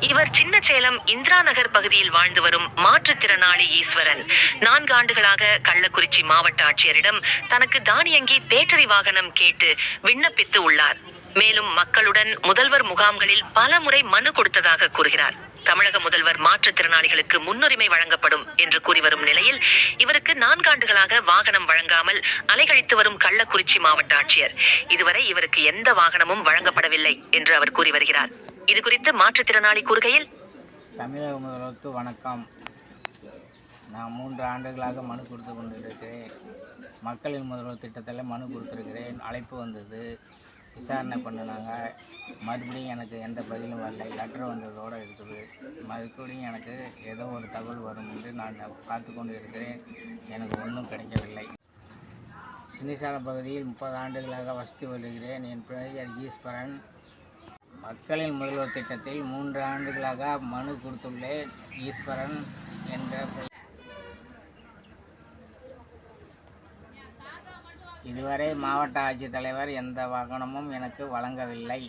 இவர் சேலம் இந்திரா நகர் பகுதியில் வாழ்ந்து வரும் மாற்றுத்திறனாளி ஈஸ்வரன். நான்கு ஆண்டுகளாக கள்ளக்குறிச்சி மாவட்ட ஆட்சியரிடம் தனக்கு தானியங்கி பேட்டரி வாகனம் கேட்டு விண்ணப்பித்து உள்ளார். மேலும் மக்களுடன் முதல்வர் முகாம்களில் பல முறை மனு கொடுத்ததாக கூறுகிறார். தமிழக முதல்வர் மாற்றுத்திறனாளிகளுக்கு முன்னுரிமை வழங்கப்படும் என்று கூறி வரும் நிலையில் இவருக்கு நான்காண்டுகளாக வாகனம் வழங்காமல் அலைகழித்து வரும் கள்ளக்குறிச்சி மாவட்ட ஆட்சியர். இதுவரை இவருக்கு எந்த வாகனமும் வழங்கப்படவில்லை என்று அவர் கூறி வருகிறார். இது குறித்து மாற்றுத்திறனாளி கூறுகையில் தமிழக முதல்வருக்கு வணக்கம். நான் மூன்று ஆண்டுகளாக மனு கொடுத்து கொண்டிருக்கிறேன். மக்களின் முதல்வர் திட்டத்தில் மனு கொடுத்துருக்கிறேன். அழைப்பு வந்தது. விசாரணை பண்ணினாங்க. மறுபடியும் எனக்கு எந்த பதிலும் வரலை. லெட்டர் வந்ததோடு இருக்குது. மறுபடியும் எனக்கு ஏதோ ஒரு தகவல் வரும் என்று நான் பார்த்து கொண்டு இருக்கிறேன் எனக்கு ஒன்றும் கிடைக்கவில்லை. சினிசால பகுதியில் முப்பது ஆண்டுகளாக வசித்து வருகிறேன். என் பெயர் ஈஸ்வரன் மக்களின் முதல்வர் திட்டத்தில் மூன்று ஆண்டுகளாக மனு கொடுத்துள்ளேன் ஈஸ்வரன் என்ற இதுவரை மாவட்ட ஆட்சித்தலைவர் எந்த வாகனமும் எனக்கு வழங்கவில்லை.